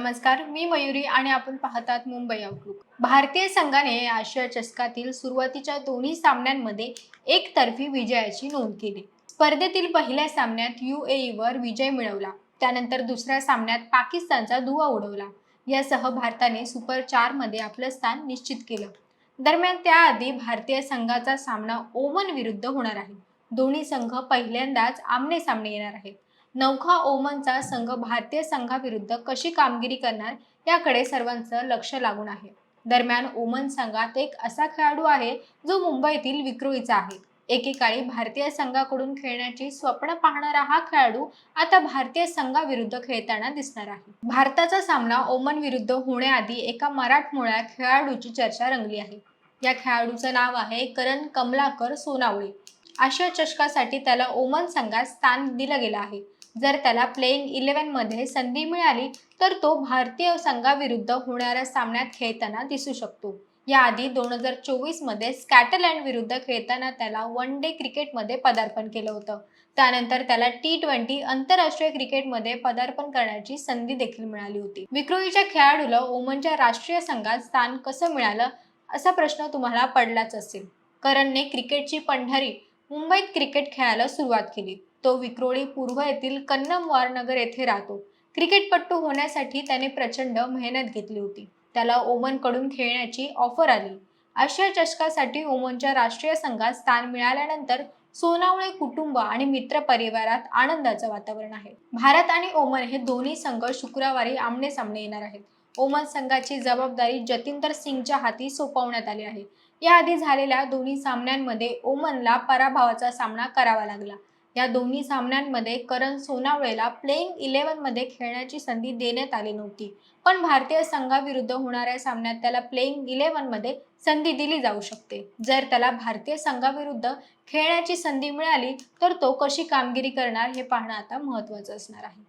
नमस्कार मी मयुरी आणि आपण पाहतात मुंबई आउटलुक भारतीय संघाने आशिया चषकातील सुरुवातीच्या दोन्ही सामन्यांमध्ये एकतर्फी विजयाची नोंद केली. स्पर्धेतील पहिल्या सामन्यात UAE वर विजय मिळवला. त्यानंतर दुसऱ्या सामन्यात पाकिस्तानचा धुवा उडवला. यासह भारताने सुपर चारमध्ये आपलं स्थान निश्चित केलं. दरम्यान त्याआधी भारतीय संघाचा सामना ओमन विरुद्ध होणार आहे. दोन्ही संघ पहिल्यांदाच आमने सामने येणार आहेत. नौखा ओमनचा संघ भारतीय संघाविरुद्ध कशी कामगिरी करणार याकडे सर्वांचं लक्ष लागून आहे. दरम्यान ओमन संघात एक असा खेळाडू आहे जो मुंबईतील विक्रोईचा आहे. एकेकाळी भारतीय संघाकडून खेळण्याची स्वप्न पाहणारा हा खेळाडू आता भारतीय संघाविरुद्ध खेळताना दिसणार आहे. भारताचा सामना ओमन विरुद्ध होण्याआधी एका मराठमोळ्या खेळाडूची चर्चा रंगली आहे. या खेळाडूचं नाव आहे करण कमलाकर सोनावळे. आशिया चषकासाठी त्याला ओमन संघात स्थान दिलं गेलं आहे. जर त्याला प्लेइंग इलेव्हनमध्ये संधी मिळाली तर तो भारतीय संघाविरुद्ध होणाऱ्या सामन्यात खेळताना दिसू शकतो. याआधी दोन हजार चोवीसमध्ये स्कॅटलँड विरुद्ध खेळताना त्याला वन डे क्रिकेटमध्ये पदार्पण केलं होतं. त्यानंतर त्याला टी ट्वेंटी आंतरराष्ट्रीय क्रिकेटमध्ये पदार्पण करण्याची संधी देखील मिळाली होती. विक्रोईच्या खेळाडूला ओमनच्या राष्ट्रीय संघात स्थान कसं मिळालं असा प्रश्न तुम्हाला पडलाच असेल. करणने क्रिकेटची पंढरी मुंबईत क्रिकेट खेळायला सुरुवात केली. तो विक्रोळी पूर्व येथील कन्नमवार नगर येथे राहतो. क्रिकेटपट्टू होण्यासाठी त्याने प्रचंड मेहनत घेतली होती. त्याला ओमनकडून खेळण्याची ऑफर आली. आशिया चषकासाठी ओमनच्या राष्ट्रीय संघात स्थान मिळाल्यानंतर सोनावळे कुटुंब आणि मित्र परिवारात आनंदाचं वातावरण आहे. भारत आणि ओमन हे दोन्ही संघ शुक्रवारी आमने सामने येणार आहेत. ओमन संघाची जबाबदारी जतिंदर सिंगच्या हाती सोपवण्यात आली आहे. याआधी झालेल्या दोन्ही सामन्यांमध्ये ओमनला पराभवाचा सामना करावा लागला. या दोन्ही सामन्यांमध्ये करण सोनावळेला प्लेइंग इलेव्हनमध्ये खेळण्याची संधी देण्यात आली नव्हती. पण भारतीय संघाविरुद्ध होणाऱ्या सामन्यात त्याला प्लेइंग इलेव्हनमध्ये संधी दिली जाऊ शकते. जर त्याला भारतीय संघाविरुद्ध खेळण्याची संधी मिळाली तर तो कशी कामगिरी करणार हे पाहणं आता महत्त्वाचं असणार आहे.